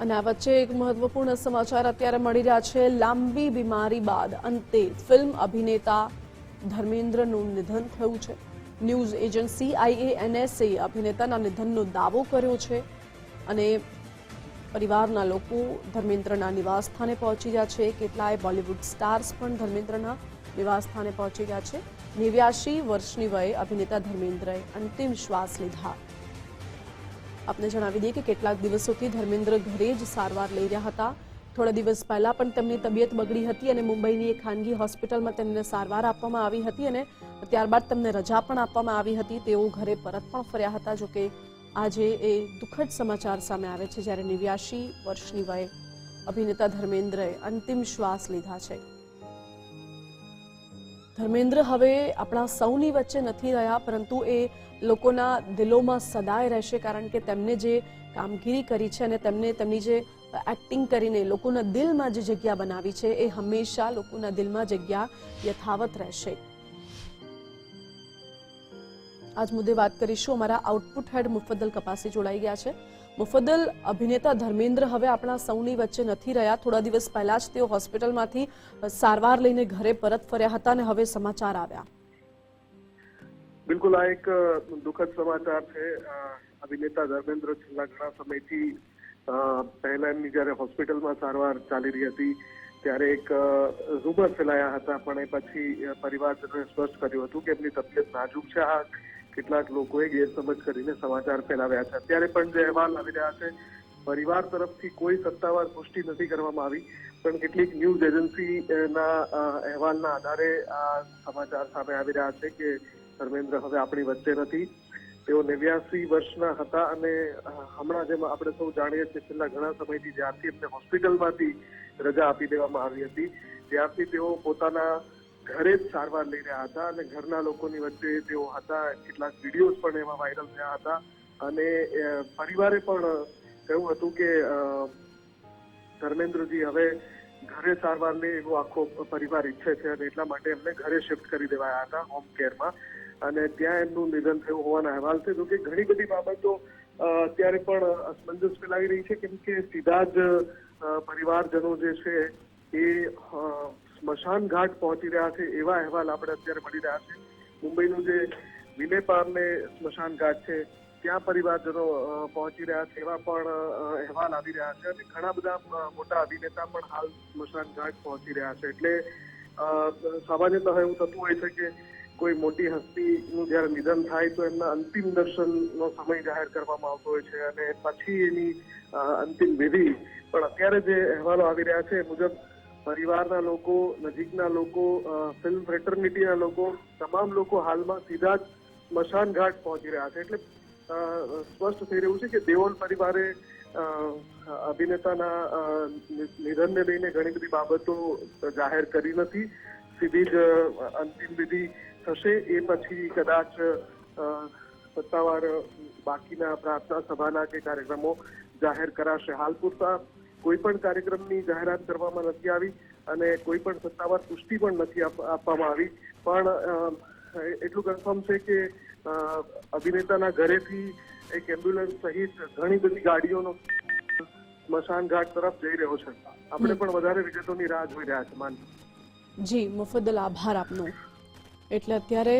અને આ વચ્ચે એક મહત્વપૂર્ણ સમાચાર અત્યારે મળી રહ્યા છે. લાંબી બીમારી બાદ અંતે ફિલ્મ અભિનેતા ધર્મેન્દ્રનું નિધન થયું છે. ન્યૂઝ એજન્સી આઈએએનએસએ અભિનેતાના નિધનનો દાવો કર્યો છે અને પરિવારના લોકો ધર્મેન્દ્રના નિવાસ સ્થાને પહોંચી ગયા છે. કેટલાય બોલિવૂડ સ્ટાર્સ પણ ધર્મેન્દ્રના નિવાસ સ્થાને પહોંચી ગયા છે. નેવ્યાશી વર્ષની વયે અભિનેતા ધર્મેન્દ્રએ અંતિમ શ્વાસ લીધા. આપને જણાવી દઈએ કે કેટલાક દિવસોથી ધર્મેન્દ્ર ઘરે જ સારવાર લઈ રહ્યા હતા. થોડા દિવસ પહેલા પણ તેમની તબિયત બગડી હતી અને મુંબઈની એક ખાનગી હોસ્પિટલમાં તેમને સારવાર આપવામાં આવી હતી અને ત્યારબાદ તેમને રજા પણ આપવામાં આવી હતી. તેઓ ઘરે પરત પણ ફર્યા હતા જોકે આજે એ દુઃખદ સમાચાર સામે આવે છે જ્યારે નેવ્યાશી વર્ષની વયે અભિનેતા ધર્મેન્દ્રએ અંતિમ શ્વાસ લીધા છે. ધર્મેન્દ્ર હવે આપણા સૌની વચ્ચે નથી રહ્યા, પરંતુ એ લોકોના દિલોમાં સદાય રહેશે કારણ કે તેમને જે કામગીરી કરી છે અને તેમને તેમની જે એક્ટિંગ કરીને લોકોના દિલમાં જે જગ્યા બનાવી છે, એ હંમેશા લોકોના દિલમાં જગ્યા યથાવત રહેશે. આજ મુદ્દે વાત કરીશું. અમારા આઉટપુટ હેડ મુફદ્દલ કપાસી જોડાઈ ગયા છે. મુફદ્દલ અભિનેતા ધર્મેન્દ્ર હવે આપણા સૌની વચ્ચે નથી રહ્યા. થોડા દિવસ પહેલા જ તેઓ હોસ્પિટલમાંથી સારવાર લઈને ઘરે પરત ફર્યા હતા અને હવે સમાચાર આવ્યા. બિલકુલ આ એક દુઃખદ સમાચાર છે. અભિનેતા ધર્મેન્દ્ર છેલ્લા ઘણા સમયથી પહેલા એમની જયારે હોસ્પિટલમાં સારવાર ચાલી રહી હતી, ત્યારે એક રૂમર ફેલાયા હતા. પણ એ પછી પરિવારજનોએ સ્પષ્ટ કર્યું હતું કે એમની તબિયત નાજુક છે. આ કેટલાક લોકોએ ગેરસમજ કરીને સમાચાર ફેલાવ્યા છે. અત્યારે પણ જે અહેવાલ આવી રહ્યા છે પરિવાર તરફથી કોઈ સત્તાવાર પુષ્ટિ નથી કરવામાં આવી પણ કેટલીક ન્યૂઝ એજન્સી અ, ના અ, અહેવાલના આધારે આ સમાચાર સામે આવી રહ્યા છે કે ધર્મેન્દ્ર હવે આપણી વચ્ચે નથી. તેઓ નેવ્યાસી વર્ષના હતા અને હમણાં જેમ આપણે સૌ જાણીએ છીએ છેલ્લા ઘણા સમયથી જ્યારથી એમને હોસ્પિટલમાંથી રજા આપી દેવામાં આવી હતી ત્યારથી તેઓ પોતાના ઘરે જ સારવાર લઈ રહ્યા હતા અને ઘરના લોકોની વચ્ચે તેઓ હતા. કેટલાક વિડીયોઝ પણ એમાં વાયરલ થયા હતા. અને પરિવારે પણ કહ્યું હતું કે ધર્મેન્દ્રજી, હવે ઘરે સારવાર લે એવો આખો પરિવાર ઈચ્છે છે અને એટલા માટે એમને ઘરે શિફ્ટ કરી દેવાયા હતા હોમ કેરમાં અને ત્યાં એમનું નિધન થયું હોવાના અહેવાલ છે. જોકે ઘણી બધી બાબતો અત્યારે પણ અસમંજસ ફેલાવી રહી છે. કેમ કે સીધા જ પરિવારજનો જે છે એ સ્મશાન ઘાટ પહોંચી રહ્યા છે, એવા અહેવાલ આપણે અત્યારે મળી રહ્યા છે. મુંબઈનું જે વિલે પારને સ્મશાન ઘાટ છે, ત્યાં પરિવારજનો પહોંચી રહ્યા છે, એવા પણ અહેવાલ આવી રહ્યા છે અને ઘણા બધા મોટા અભિનેતા પણ હાલ સ્મશાન ઘાટ પહોંચી રહ્યા છે. એટલે સામાન્યતઃ એવું થતું હોય છે કે કોઈ મોટી હસ્તીનું જ્યારે નિધન થાય તો એમના અંતિમ દર્શનનો સમય જાહેર કરવામાં આવતો હોય છે અને પછી એની અંતિમ વિધિ. પણ અત્યારે જે અહેવાલો આવી રહ્યા છે મુજબ પરિવારના લોકો, નજીકના લોકો ફિલ્મ ફેટર્નિટીના લોકો, તમામ લોકો હાલમાં સીધા જ સ્મશાન ઘાટ પહોંચી રહ્યા છે. એટલે સ્પષ્ટ થઈ રહ્યું છે કે દેઓલ પરિવારે અભિનેતાના નિધનને લઈને ઘણી બધી બાબતો જાહેર કરી નથી. સીધી જ અંતિમ વિધિ થશે. એ પછી કદાચ સત્તાવાર બાકીના પ્રાર્થના સભાના કે કાર્યક્રમો જાહેર કરાશે. હાલ પૂરતા કોઈ પણ કાર્યક્રમની જાહેરાત કરવામાં નથી આવી અને કોઈ પણ સત્તાવાર પુષ્ટિ પણ નથી આપવામાં આવી. પણ એટલું કન્ફર્મ છે કે અભિનેતાના ઘરેથી એક એમ્બ્યુલન્સ સહિત ઘણી બધી ગાડીઓનો સ્મશાન ઘાટ તરફ જઈ રહ્યો છે. આપણે પણ વધારે વિગતોની રાહ જોઈ રહ્યા છે માન જી મુફદ્દલ આભાર આપનો. એટલે અત્યારે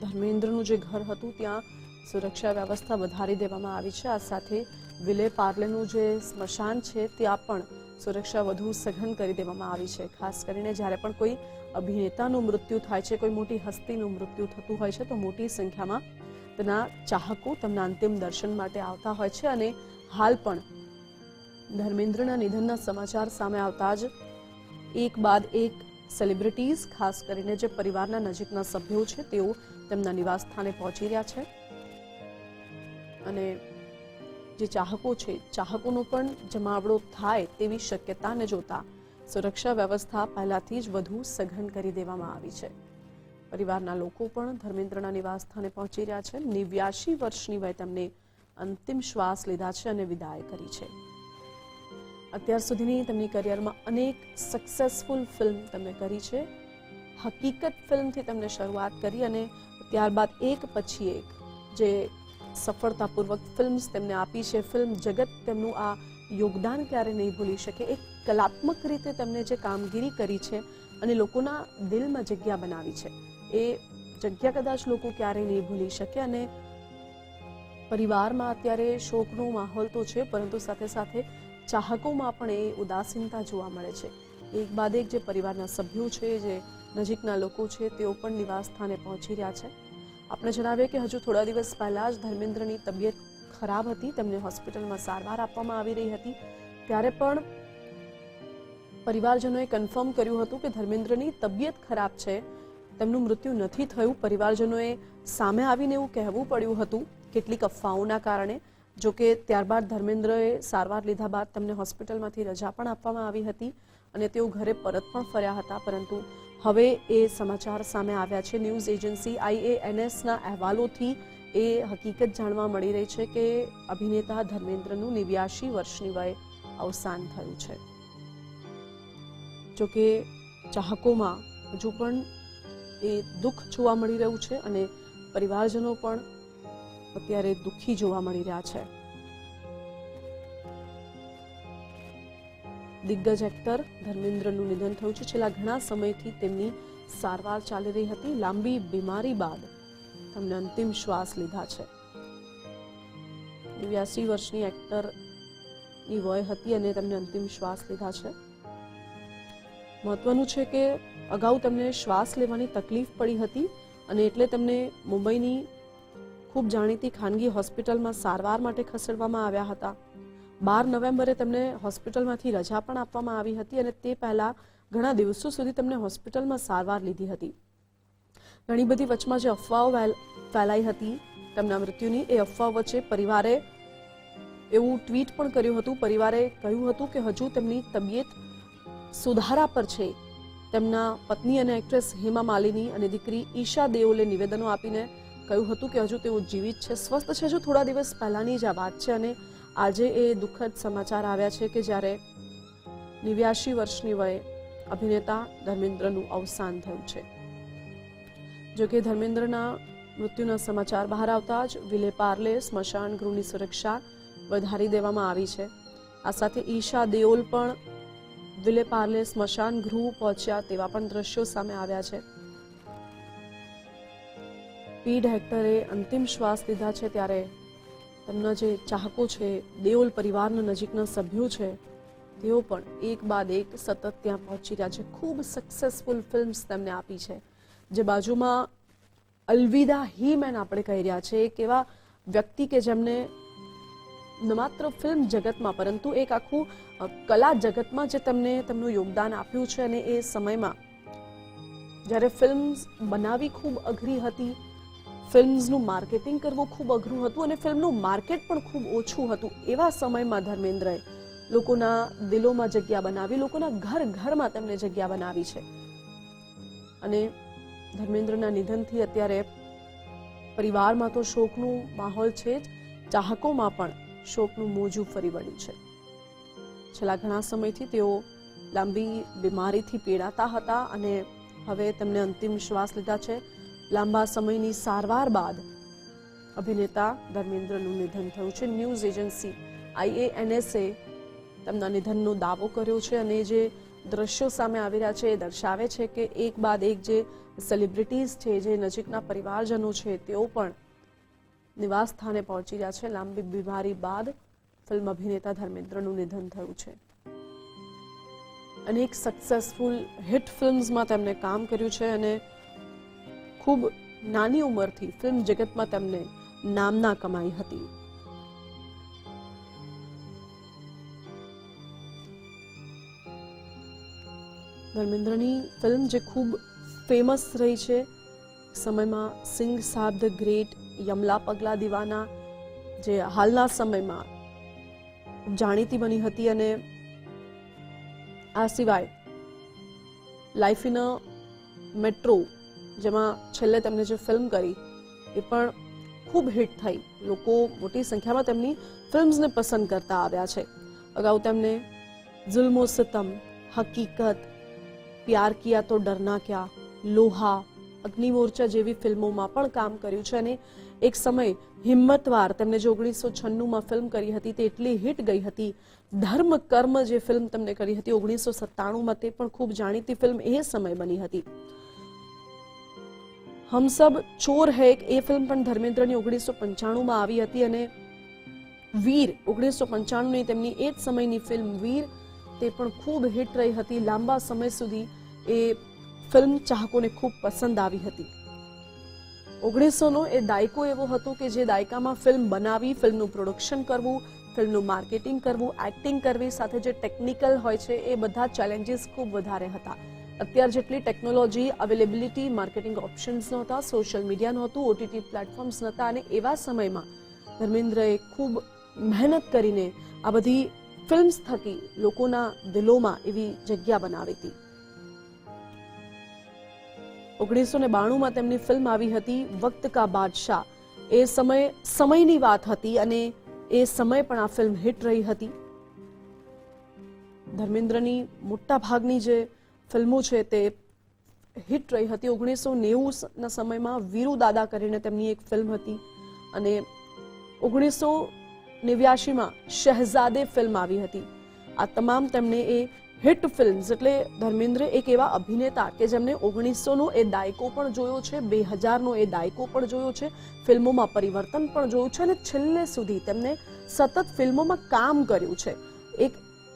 ધર્મેન્દ્રનું જે ઘર હતું ત્યાં સુરક્ષા વ્યવસ્થા વધારી દેવામાં આવી છે. આ સાથે વિલે પાર્લેનું જે સ્મશાન છે, ત્યાં પણ સુરક્ષા વધુ સઘન કરી દેવામાં આવી છે. ખાસ કરીને જ્યારે પણ કોઈ અભિનેતાનું મૃત્યુ થાય છે, કોઈ મોટી હસ્તીનું મૃત્યુ થતું હોય છે, તો મોટી સંખ્યામાં તેના ચાહકો તેમના અંતિમ દર્શન માટે આવતા હોય છે અને હાલ પણ ધર્મેન્દ્રના નિધનના સમાચાર સામે આવતા જ એક બાદ એક સેલિબ્રિટીઝ ખાસ કરીને જે પરિવારના નજીકના સભ્યો છે, તેઓ તેમના નિવાસ સ્થાને પહોંચી રહ્યા છે. અને જે ચાહકો છે, ચાહકોનો પણ જમાવડો થાય તેવી શક્યતાને જોતા સુરક્ષા વ્યવસ્થા પહેલાથી જ વધુ સઘન કરી દેવામાં આવી છે. પરિવારના લોકો પણ ધર્મેન્દ્રના નિવાસ સ્થાને પહોંચી રહ્યા છે. નેવ્યાશી વર્ષની વય તેમને અંતિમ શ્વાસ લીધા છે અને વિદાય કરી છે. અત્યાર સુધીની તેમની કરિયરમાં અનેક સક્સેસફુલ ફિલ્મ તેમણે કરી છે. હકીકત ફિલ્મથી તેમણે શરૂઆત કરી અને ત્યારબાદ એક પછી એક જે સફળતાપૂર્વક ફિલ્મ્સ તેમને આપી છે. ફિલ્મ જગત તેમનું આ યોગદાન ક્યારે નહીં ભૂલી શકે. એક કલાત્મક રીતે તેમને જે કામગીરી કરી છે અને લોકોના દિલમાં જગ્યા બનાવી છે. એ જગ્યા કદાચ લોકો ક્યારેય નહીં ભૂલી શકે અને પરિવારમાં અત્યારે શોકનો માહોલ તો છે, પરંતુ સાથે સાથે ચાહકોમાં પણ એ ઉદાસીનતા જોવા મળે છે. એક બાદ એક જે પરિવારના સભ્યો છે, જે નજીકના લોકો છે, તેઓ પણ નિવાસ સ્થાને પહોંચી રહ્યા છે. આપણે જણાવીએ કે હજુ થોડા દિવસ પહેલા જ ધર્મેન્દ્રની તબિયત ખરાબ હતી. તેમને હોસ્પિટલમાં સારવાર આપવામાં આવી રહી હતી. ત્યારે પણ પરિવારજનોએ કન્ફર્મ કર્યું હતું કે ધર્મેન્દ્રની તબિયત ખરાબ છે. તેમનું મૃત્યુ નથી થયું. પરિવારજનોએ સામે આવીને એવું કહેવું પડ્યું હતું કેટલીક અફવાઓના કારણે. જો કે ત્યારબાદ ધર્મેન્દ્રએ સારવાર લીધા બાદ તેમને હોસ્પિટલમાંથી રજા પણ આપવામાં આવી હતી અને તેઓ ઘરે પરત પણ ફર્યા હતા. પરંતુ હવે એ સમાચાર સામે આવ્યા છે. ન્યૂઝ એજન્સી આઈએએનએસના અહેવાલોથી એ હકીકત જાણવા મળી રહી છે કે અભિનેતા ધર્મેન્દ્રનું નેવ્યાશી વર્ષની વયે અવસાન થયું છે. જોકે ચાહકોમાં હજુ પણ એ દુઃખ જોવા મળી રહ્યું છે અને પરિવારજનો પણ અત્યારે દુઃખી જોવા મળી રહ્યા છે. દિગ્ગજ એક્ટર ધર્મેન્દ્રનું નિધન થયું છેલ્લા ઘણા સમયથી તેમની સારવાર ચાલી રહી હતી. લાંબી બીમારી બાદ તેમને અંતિમ શ્વાસ લીધા છે. નેવ્યાસી વર્ષની એક્ટરની વય હતી અને તેમને અંતિમ શ્વાસ લીધા છે. મહત્વનું છે કે અગાઉ તેમને શ્વાસ લેવાની તકલીફ પડી હતી અને એટલે તેમને મુંબઈની ખૂબ જાણીતી ખાનગી હોસ્પિટલમાં સારવાર માટે ખસેડવામાં આવ્યા હતા. બાર નવેમ્બરે તેમને હોસ્પિટલમાંથી રજા પણ આપવામાં આવી હતી અને તે પહેલા ઘણા દિવસો સુધી તમને હોસ્પિટલમાં સારવાર લીધી હતી. ઘણી બધી વચમાં જે અફવાઓ ફેલાઈ હતી તેમના મૃત્યુની, એ અફવાઓ વચ્ચે પરિવારે એવું ટ્વીટ પણ કર્યું હતું. પરિવારે કહ્યું હતું કે હજુ તેમની તબિયત સુધારા પર છે. તેમના પત્ની અને એક્ટ્રેસ હેમા માલિની અને દીકરી ઈશા દેઓલે નિવેદનો આપીને કહ્યું હતું કે હજુ તેઓ જીવિત છે, સ્વસ્થ છે. હજુ થોડા દિવસ પહેલાની જ આ વાત છે અને આજે એ દુઃખદ સમાચાર આવ્યા છે કે જ્યારે નેવ્યાશી વર્ષની વયે અભિનેતા ધર્મેન્દ્રનું અવસાન થયું છે. જોકે ધર્મેન્દ્રના મૃત્યુના સમાચાર બહાર આવતા જ વિલે પાર્લે સ્મશાન ગૃહની સુરક્ષા વધારી દેવામાં આવી છે. આ સાથે ઈશા દેઓલ પણ વિલે પાર્લે સ્મશાન ગૃહ પહોંચ્યા તેવા પણ દ્રશ્યો સામે આવ્યા છે. પીડ હેક્ટરે અંતિમ શ્વાસ લીધા છે ત્યારે તેમના જે ચાહકો છે, દેઓલ પરિવારના નજીકના સભ્યો છે, તેઓ પણ એક બાદ એક સતત ત્યાં પહોંચી રહ્યા છે. ખૂબ સક્સેસફુલ ફિલ્મ્સ તેમને આપી છે. જે બાજુમાં અલવિદા હી મેન આપણે કહી રહ્યા છે એક એવા વ્યક્તિ કે જેમને ન માત્ર ફિલ્મ જગતમાં, પરંતુ એક આખું કલા જગતમાં જે તેમને તેમનું યોગદાન આપ્યું છે અને એ સમયમાં જ્યારે ફિલ્મ્સ બનાવી ખૂબ અઘરી હતી ફિલ્મ્સનું માર્કેટિંગ કરવું ખૂબ અઘરું હતું અને ફિલ્મનું માર્કેટ પણ ખૂબ ઓછું હતું. એવા સમયમાં ધર્મેન્દ્રએ લોકોના દિલોમાં જગ્યા બનાવી, લોકોના ઘર ઘરમાં તેમને જગ્યા બનાવી છે. અને ધર્મેન્દ્રના નિધનથી અત્યારે પરિવારમાં તો શોકનું માહોલ છે જ, ચાહકોમાં પણ શોકનું મોજું ફરી વળ્યું છે. છેલ્લા ઘણા સમયથી તેઓ લાંબી બીમારીથી પીડાતા હતા અને હવે તેમને અંતિમ શ્વાસ લીધા છે. લાંબા સમયની સારવાર બાદ અભિનેતા ધર્મેન્દ્રનું નિધન થયું છે. ન્યૂઝ એજન્સી આઈએએનએસે તેમના નિધનનો દાવો કર્યો છે અને જે દ્રશ્યો સામે આવી રહ્યા છે એ દર્શાવે છે કે એક બાદ એક જે સેલિબ્રિટીઝ છે, જે નજીકના પરિવારજનો છે, તેઓ પણ નિવાસ સ્થાને પહોંચી રહ્યા છે. લાંબી બીમારી બાદ ફિલ્મ અભિનેતા ધર્મેન્દ્રનું નિધન થયું છે. અનેક સક્સેસફુલ હિટ ફિલ્મ્સમાં તેમણે કામ કર્યું છે અને ખૂબ નાની ઉંમરથી ફિલ્મ જગતમાં તેમને નામના કમાઈ હતી. ધર્મેન્દ્રની ફિલ્મ જે ખૂબ ફેમસ રહી છે, સમયમાં સિંગ સાબ ધ ગ્રેટ, યમલા પગલા દીવાના જે હાલના સમયમાં જાણીતી બની હતી અને આ સિવાય લાઈફ ઇન અ મેટ્રો જેમાં છેલ્લે તેમણે જે ફિલ્મ કરી, એ પણ ખૂબ હિટ થઈ. લોકો મોટી સંખ્યામાં તેમની ફિલ્મ્સને પસંદ કરતા આવ્યા છે. અગાઉ તેમને જુલ્મો સિતમ, હકીકત, પ્યાર કિયા તો ડરના ક્યા, લોહા, અગ્નિમોર્ચા જેવી ફિલ્મોમાં પણ કામ કર્યું છે અને એક સમય હિંમતવાર તેમને જે ઓગણીસો છન્નુંમાં ફિલ્મ કરી હતી તે એટલી હિટ ગઈ હતી. ધર્મ, કર્મ જે ફિલ્મ તેમણે કરી હતી ઓગણીસો સત્તાણુંમાં તે પણ ખૂબ જાણીતી ફિલ્મ એ સમય બની હતી. હમ સબ ચોર હૈ એ ફિલ્મ પણ ધર્મેન્દ્રની ઓગણીસો પંચાણુંમાં આવી હતી અને વીર ઓગણીસો પંચાણુંની તેમની એ જ સમયની ફિલ્મ વીર તે પણ ખૂબ હિટ રહી હતી. લાંબા સમય સુધી એ ફિલ્મ ચાહકોને ખૂબ પસંદ આવી હતી. ઓગણીસોનો એ દાયકો એવો હતો કે જે દાયકામાં ફિલ્મ બનાવી, ફિલ્મનું પ્રોડક્શન કરવું, ફિલ્મનું માર્કેટિંગ કરવું, એક્ટિંગ કરવી, સાથે જે ટેકનિકલ હોય છે એ બધા ચેલેન્જીસ ખૂબ વધારે હતા. અત્યાર જેટલી ટેકનોલોજી અવેલેબિલિટી માર્કેટિંગ ઓપ્શન્સ નહોતા સોશિયલ મીડિયા નહોતું ઓટીટી પ્લેટફોર્મ્સ નહોતા અને એવા સમયમાં ધર્મેન્દ્રએ ખૂબ મહેનત કરીને આ બધી ફિલ્મ્સ થકી લોકોના દિલોમાં એવી જગ્યા બનાવી હતી. ઓગણીસો ને બાણુંમાં તેમની ફિલ્મ આવી હતી, વક્ત કા બાદશાહ. એ સમય, સમયની વાત હતી અને એ સમય પણ આ ફિલ્મ હિટ રહી હતી. ધર્મેન્દ્રની મોટા ભાગની જે ફિલ્મો છે તે હિટ રહી હતી. ઓગણીસો નેવુંના સમયમાં વીરુ દાદા કરીને તેમની એક ફિલ્મ હતી અને ઓગણીસો નેવ્યાશીમાં શહેઝાદે ફિલ્મ આવી હતી. આ તમામ તેમને એ હિટ ફિલ્મ્સ એટલે ધર્મેન્દ્ર એક એવા અભિનેતા કે જેમને ઓગણીસોનો એ દાયકો પણ જોયો છે બે હજારનો એ દાયકો પણ જોયો છે, ફિલ્મોમાં પરિવર્તન પણ જોયું છે અને છેલ્લે સુધી તેમને સતત ફિલ્મોમાં કામ કર્યું છે. એક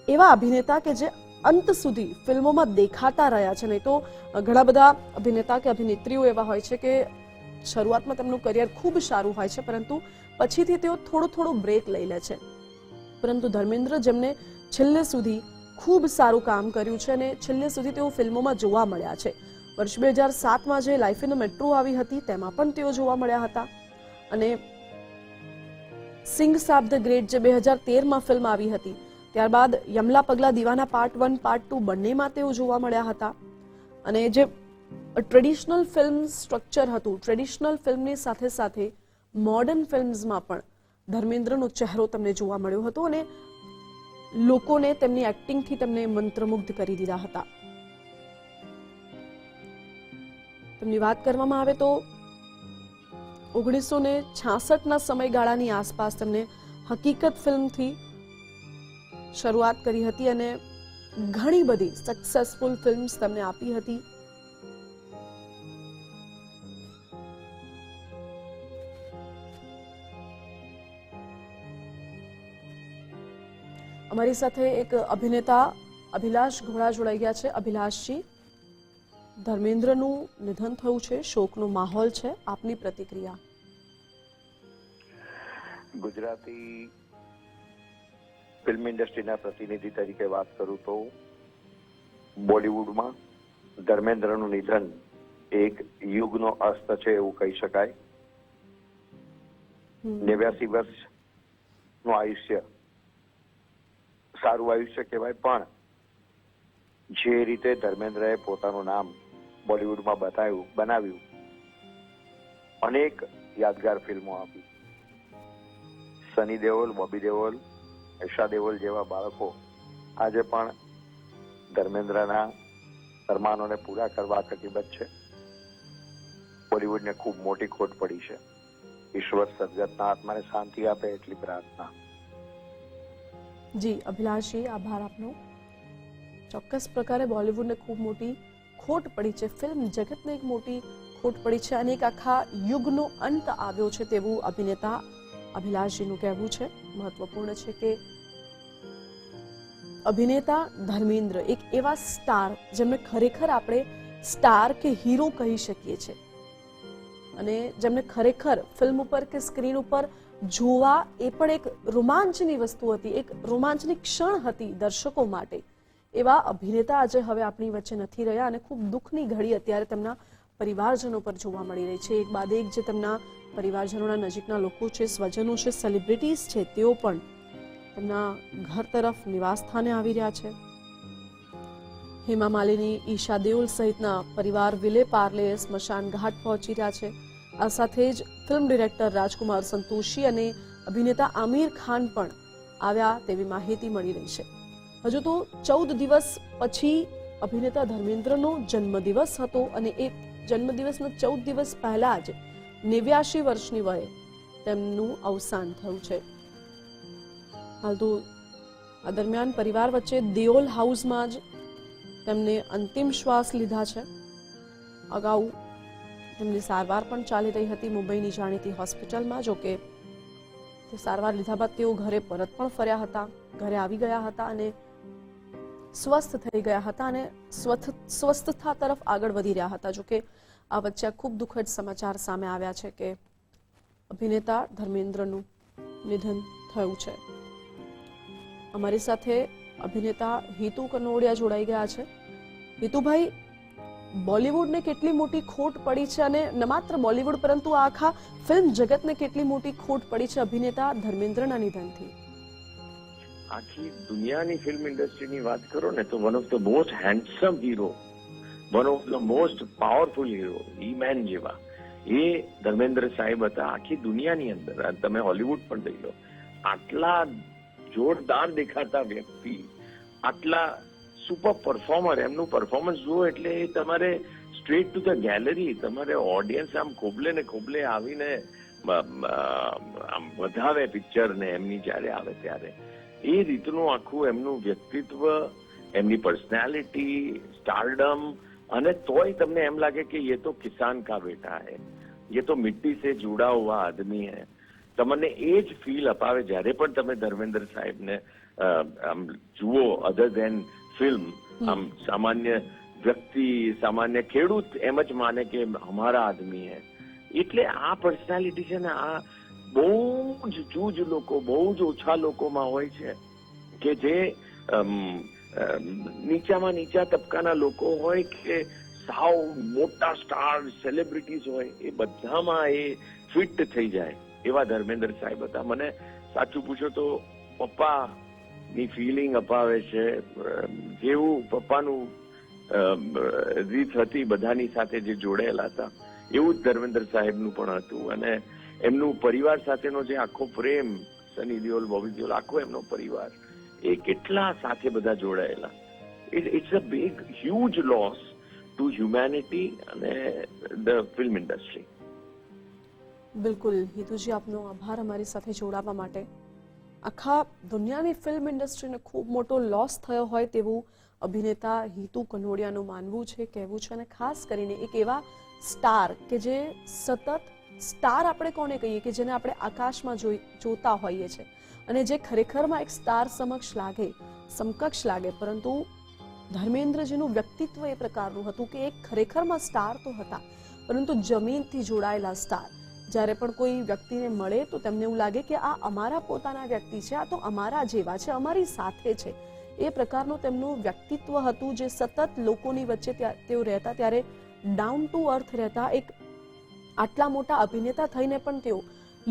એવા અભિનેતા કે જે અંત સુધી ફિલ્મોમાં દેખાતા રહ્યા છે નહીં તો ઘણા બધા અભિનેતા કે અભિનેત્રીઓ એવા હોય છે કે શરૂઆતમાં તેમનું કરિયર ખૂબ સારું હોય છે, પરંતુ પછીથી તેઓ થોડો થોડો બ્રેક લઈ લે છે. પરંતુ ધર્મેન્દ્ર જેમને છેલ્લે સુધી ખૂબ સારું કામ કર્યું છે અને છેલ્લે સુધી તેઓ ફિલ્મોમાં જોવા મળ્યા છે. વર્ષ બે હજાર સાતમાં જે લાઈફ ઇન મેટ્રો આવી હતી, તેમાં પણ તેઓ જોવા મળ્યા હતા. અને સિંગ સાબ ધ ગ્રેટ જે બે હજાર તેરમાં ફિલ્મ આવી હતી ત્યારબાદ Yamla Pagla Deewana part one part two બંનેમાં તેઓ જોવા મળ્યા હતા. અને જે ટ્રેડિશનલ ફિલ્મ સ્ટ્રક્ચર હતું ટ્રેડિશનલ ફિલ્મની સાથે સાથે મોડર્ન ફિલ્મ્સમાં પણ ધર્મેન્દ્રનો ચહેરો તમને જોવા મળ્યો હતો અને લોકોને તેમની એક્ટિંગથી તેમને મંત્રમુગ્ધ કરી દીધા હતા. તેમની વાત કરવામાં આવે તો ઓગણીસો ને છાસઠના સમયગાળાની આસપાસ તેમને હકીકત ફિલ્મથી શરૂઆત કરી હતી અને ઘણી બધી સક્સેસફુલ ફિલ્મ્સ તમને આપી હતી. અમારી સાથે એક અભિનેતા અભિલાષ ઘોડા જોડાઈ ગયા છે. અભિલાષજી, ધર્મેન્દ્રનું નિધન થયું છે, શોકનો માહોલ છે. આપની પ્રતિક્રિયા? ગુજરાતી ફિલ્મ ઇન્ડસ્ટ્રીના પ્રતિનિધિ તરીકે વાત કરું તો બોલિવૂડમાં ધર્મેન્દ્રનું નિધન એક યુગનો અસ્ત છે એવું કહી શકાય. નેવ્યાસી વર્ષનું આયુષ્ય. સારું આયુષ્ય કહેવાય પણ જે રીતે ધર્મેન્દ્રએ પોતાનું નામ બોલિવૂડમાં બતાવ્યું બનાવ્યું અનેક યાદગાર ફિલ્મો આપી. સની દેઓલ બોબી દેઓલ ઈશા દેવલ જેવા બાળકો આજે પણ ધર્મેન્દ્રના અરમાનોને પૂરા કરવા કટિબદ્ધ છે. બોલિવૂડને ખૂબ મોટી ખોટ પડી છે. ઈશ્વર સદગતના આત્માને શાંતિ આપે એટલી પ્રાર્થના. જી અભિલાષજી આભાર આપનો. ચોક્કસ પ્રકારે બોલિવૂડને ખૂબ મોટી ખોટ પડી છે. ફિલ્મ જગતને એક મોટી ખોટ પડી છે અને એક આખા યુગનો અંત આવ્યો છે તેવું અભિનેતા અભિલાષજીનું કહેવું છે, મહત્વપૂર્ણ છે કે અભિનેતા ધર્મેન્દ્ર એક એવા સ્ટાર જેમને ખરેખર આપણે સ્ટાર કે હીરો કહી શકીએ છીએ અને જેમને ખરેખર ફિલ્મ ઉપર કે સ્ક્રીન ઉપર જોવા એ પણ એક રોમાંચની વસ્તુ હતી, એક રોમાંચની ક્ષણ હતી દર્શકો માટે. એવા અભિનેતા આજે હવે આપણી વચ્ચે નથી રહ્યા અને ખૂબ દુઃખની ઘડી અત્યારે તેમના પરિવારજનો પર જોવા મળી રહી છે. એક બાદ એક જે તેમના પરિવારજનોના નજીકના લોકો છે, સ્વજનો છે સેલિબ્રિટીઝ છે, તેઓ પણ તેમના ઘર તરફ નિવાસસ્થાને આવી રહ્યા છે. હેમા માલિની, ઈશા દેઓલ સહિતના પરિવાર વિલે પાર્લે સ્મશાન ઘાટ પહોંચી રહ્યા છે. આ સાથે જ ફિલ્મ ડિરેક્ટર રાજકુમાર સંતોષી અને અભિનેતા આમિર ખાન પણ આવ્યા તેવી માહિતી મળી રહી છે. હજુ તો ચૌદ દિવસ પછી અભિનેતા ધર્મેન્દ્રનો જન્મદિવસ હતો અને એ જન્મદિવસના ચૌદ દિવસ પહેલા જ નેવ્યાશી વર્ષની વયે તેમનું અવસાન થયું છે. હાલ તો આ દરમિયાન પરિવાર વચ્ચે દેઓલ હાઉસમાં જ તેમને અંતિમ શ્વાસ લીધા છે. અગાઉ તેમની સારવાર પણ ચાલી રહી હતી મુંબઈની જાણીતી હોસ્પિટલમાં, જો કે સારવાર લીધા બાદ તેઓ ઘરે પરત પણ ફર્યા હતા, ઘરે આવી ગયા હતા અને સ્વસ્થ થઈ ગયા હતા અને સ્વસ્થ સ્વસ્થતા તરફ આગળ વધી રહ્યા હતા. જોકે આ વચ્ચે ખૂબ દુઃખદ સમાચાર સામે આવ્યા છે કે અભિનેતા ધર્મેન્દ્રનું નિધન થયું છે. અમારી સાથે અભિનેતા હિતુ કનોડિયા જોડાઈ ગયા છે. હિતુભાઈ, બોલિવૂડને કેટલી મોટી ખોટ પડી છે અને ન માત્ર બોલિવૂડ પરંતુ આખા ફિલ્મ જગતને કેટલી મોટી ખોટ પડી છે અભિનેતા ધર્મેન્દ્રના નિધનથી? આખી દુનિયાની ફિલ્મ ઇન્ડસ્ટ્રીની વાત કરો ને તો one of the most handsome hero one of the most powerful hero man જેવા. એ ધર્મેન્દ્ર સાહેબ હતા, આખી દુનિયાની અંદર. તમે હોલિવૂડ પણ લઈ લો. આટલા જોરદાર દેખાતા વ્યક્તિ, આટલા સુપર પરફોર્મર એમનું પરફોર્મન્સ જુઓ એટલે એ તમારે સ્ટ્રેટ ટુ ધ ગેલેરી તમારે ઓડિયન્સ આમ ખોબલે ને ખોબલે આવીને આમ વધાવે પિક્ચર ને એમની જ્યારે આવે ત્યારે. એ રીતનું આખું એમનું વ્યક્તિત્વ, એમની પર્સનાલિટી સ્ટારડમ અને તોય તમને એમ લાગે કે એ તો કિસાન કા बेटा હે. ये તો मिट्टी से जुड़ा हुआ आदमी है તમને એ જ ફીલ અપાવે જ્યારે પણ તમે ધર્મેન્દ્ર સાહેબને આમ જુઓ અધર ધેન ફિલ્મ આમ સામાન્ય વ્યક્તિ સામાન્ય ખેડૂત એમ જ માને કે અમારા આદમી હે. એટલે આ પર્સનાલિટી છે ને આ બહુ જ જૂજ લોકો બહુ જ ઓછા લોકોમાં હોય છે કે જે નીચામાં નીચા તબકાના લોકો હોય કે સાવ મોટા સ્ટાર સેલિબ્રિટીઝ હોય, એ બધામાં એ ફિટ થઈ જાય, એવા ધર્મેન્દ્ર સાહેબ હતા. મને સાચું પૂછો તો પપ્પા ની ફિલિંગ અપાવે છે. જેવું પપ્પાનું રીત હતી બધાની સાથે જે જોડાયેલા હતા, એવું જ ધર્મેન્દ્ર સાહેબનું પણ હતું. અને એમનું પરિવાર સાથેનો જે આખો પ્રેમ, સની દેઓલ બોબી દેઓલ આખો એમનો પરિવાર એ કેટલા સાથે બધા જોડાયેલા. It's a big huge loss to humanity અને ધ ફિલ્મ ઇન્ડસ્ટ્રી બિલકુલ, હિતુજી, આપનો આભાર અમારી સાથે જોડાવા માટે. આખા દુનિયાની ફિલ્મ ઇન્ડસ્ટ્રીને ખૂબ મોટો લોસ થયો હોય તેવું અભિનેતા હિતુ કનોડિયાનું માનવું છે, કહેવું છે અને ખાસ કરીને એક એવા સ્ટાર કે જે સતત સ્ટાર આપણે કોને કહીએ કે જેને આપણે આકાશમાં જોઈ જોતા હોઈએ છીએ અને જે ખરેખરમાં એક સ્ટાર સમક્ષ લાગે, સમકક્ષ લાગે, પરંતુ ધર્મેન્દ્રજીનું વ્યક્તિત્વ એ પ્રકારનું હતું કે એક ખરેખરમાં સ્ટાર તો હતા, પરંતુ જમીનથી જોડાયેલા સ્ટાર. જ્યારે પણ કોઈ વ્યક્તિને મળે તો તેમને એવું લાગે કે આ અમારા પોતાના વ્યક્તિ છે, આ તો અમારા જેવા છે, અમારી સાથે છે. એ પ્રકારનું તેમનું વ્યક્તિત્વ હતું જે સતત લોકોની વચ્ચે તેઓ રહેતા, ત્યારે ડાઉન ટુ અર્થ રહેતા, એક આટલા મોટા અભિનેતા થઈને પણ તેઓ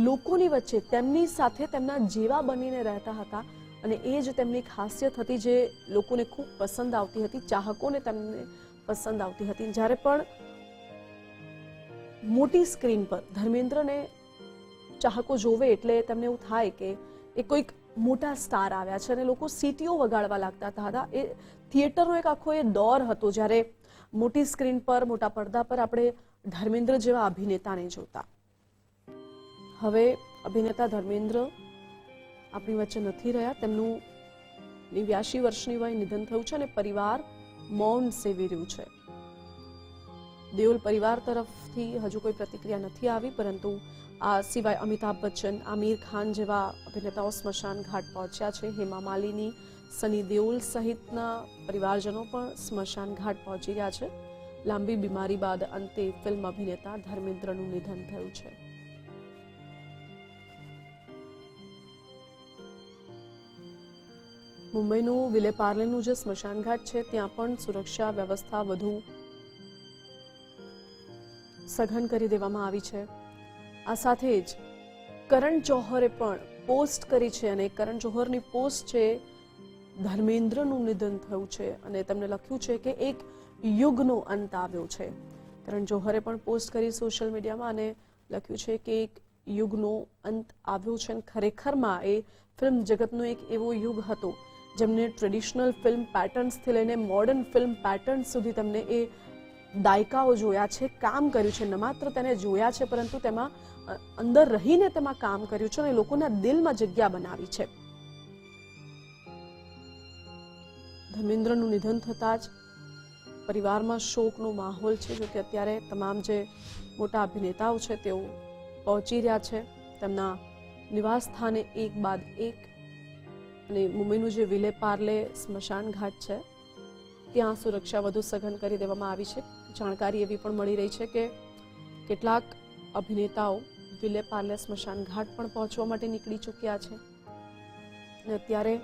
લોકોની વચ્ચે તેમની સાથે તેમના જેવા બનીને રહેતા હતા અને એ જ તેમની ખાસિયત હતી જે લોકોને ખૂબ પસંદ આવતી હતી, ચાહકોને તેમને પસંદ આવતી હતી. જ્યારે પણ મોટી સ્ક્રીન પર ધર્મેન્દ્રને ચાહકો જોવે એટલે તેમને એવું થાય કે એ કોઈક મોટા સ્ટાર આવ્યા છે અને લોકો સીટીઓ વગાડવા લાગતા હતા. એ થિયેટરનો એક આખો એ દોર હતો જ્યારે મોટી સ્ક્રીન પર, મોટા પડદા પર આપણે ધર્મેન્દ્ર જેવા અભિનેતાને જોતા. હવે અભિનેતા ધર્મેન્દ્ર આપણી વચ્ચે નથી રહ્યા. તેમનું નેવ્યાશી વર્ષની વય નિધન થયું છે અને પરિવાર મૌન સેવી રહ્યું છે. દેઓલ પરિવાર તરફથી હજુ કોઈ પ્રતિક્રિયા નથી આવી, પરંતુ આ સિવાય અમિતાભ બચ્ચન, આમિર ખાન જેવા અભિનેતાઓ સ્મશાન ઘાટ પહોંચ્યા છે. હેમા માલિની, સની દેઓલ સહિતના પરિવારજનો પણ સ્મશાન ઘાટ પહોંચી ગયા છે. લાંબી બીમારી બાદ અંતે ફિલ્મ અભિનેતા ધર્મેન્દ્રનું નિધન થયું છે. મુંબઈનું વિલે પાર્લેનું જે સ્મશાન ઘાટ છે, ત્યાં પણ સુરક્ષા વ્યવસ્થા વધુ સઘન કરી દેવામાં આવી છે. આ સાથે જ કરણ જોહરે પણ પોસ્ટ કરી છે અને કરણ જોહરની પોસ્ટ છે, ધર્મેન્દ્રનું નિધન થયું છે અને તેમણે લખ્યું છે કે એક યુગનો અંત આવ્યો છે. કરણ જોહરે પણ પોસ્ટ કરી સોશિયલ મીડિયામાં અને લખ્યું છે કે એક યુગનો અંત આવ્યો છે અને ખરેખરમાં એ ફિલ્મ જગતનો એક એવો યુગ હતો, જેમને ટ્રેડિશનલ ફિલ્મ પેટર્ન્સથી લઈને મોડર્ન ફિલ્મ પેટર્ન સુધી તમને એ દાયકાઓ જોયા છે, કામ કર્યું છે, ન માત્ર તેને જોયા છે, પરંતુ તેમાં અંદર રહીને તેમાં કામ કર્યું છે અને લોકોના દિલમાં જગ્યા બનાવી છે. ધર્મેન્દ્રનું નિધન થતાં જ પરિવારમાં શોકનો માહોલ છે, જો કે અત્યારે તમામ જે મોટા અભિનેતાઓ છે, તેઓ પહોંચી રહ્યા છે. તેમના નિવાસ સ્થાને એક બાદ એક. અને મુંબઈનું જે વિલે પાર્લે સ્મશાન ઘાટ છે, ત્યાં સુરક્ષા વધુ સઘન કરી દેવામાં આવી છે. જાણકારી એવી પણ મળી રહી છે કે કેટલાક અભિનેતાઓ વિલે પાર્લે સ્મશાન ઘાટ પણ પહોંચવા માટે નીકળી ચૂક્યા છે. અને અત્યારે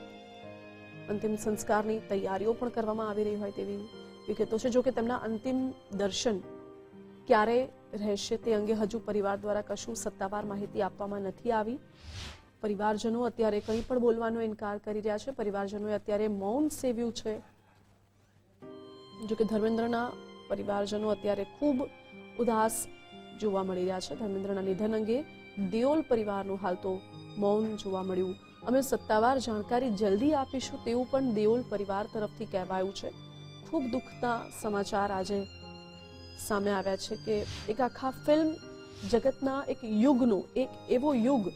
અંતિમ સંસ્કારની તૈયારીઓ પણ કરવામાં આવી રહી હોય તેવી વિગતો છે, જો કે તેમના અંતિમ દર્શન ક્યારે રહેશે તે અંગે હજુ પરિવાર દ્વારા કશું સત્તાવાર માહિતી આપવામાં નથી આવી. પરિવારજનો અત્યારે કંઈ પણ બોલવાનો ઇનકાર કરી રહ્યા છે. પરિવારજનોએ અત્યારે મૌન સેવ્યું છે. જો કે ધર્મેન્દ્રના પરિવારજનો અત્યારે ખૂબ ઉદાસ જોવા મળી રહ્યા છે. ધર્મેન્દ્રના નિધન અંગે દેઓલ પરિવારનું હાલ તો મૌન જોવા મળ્યું. અમે સત્તાવાર જાણકારી જલ્દી આપીશું તેવું પણ દેઓલ પરિવાર તરફથી કહેવાયું છે. ખૂબ દુઃખના સમાચાર આજે સામે આવ્યા છે કે એક આખા ફિલ્મ જગતના એક યુગનો, એક એવો યુગ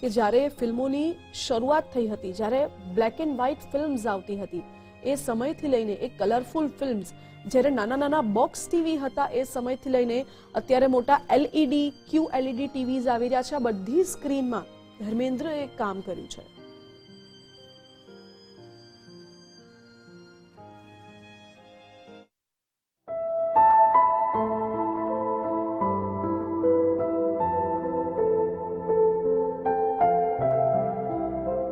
કે જ્યારે ફિલ્મોની શરૂઆત થઈ હતી, જ્યારે બ્લેક એન્ડ વ્હાઇટ ફિલ્મ્સ આવતી હતી, એ સમયથી લઈને, એ કલરફુલ ફિલ્મ્સ જ્યારે નાના નાના બોક્સ ટીવી હતા, એ સમયથી લઈને અત્યારે મોટા એલઈડી ક્યુ એલઈડી ટીવીઝ આવી રહ્યા છે, આ બધી સ્ક્રીનમાં ધર્મેન્દ્રએ કામ કર્યું છે.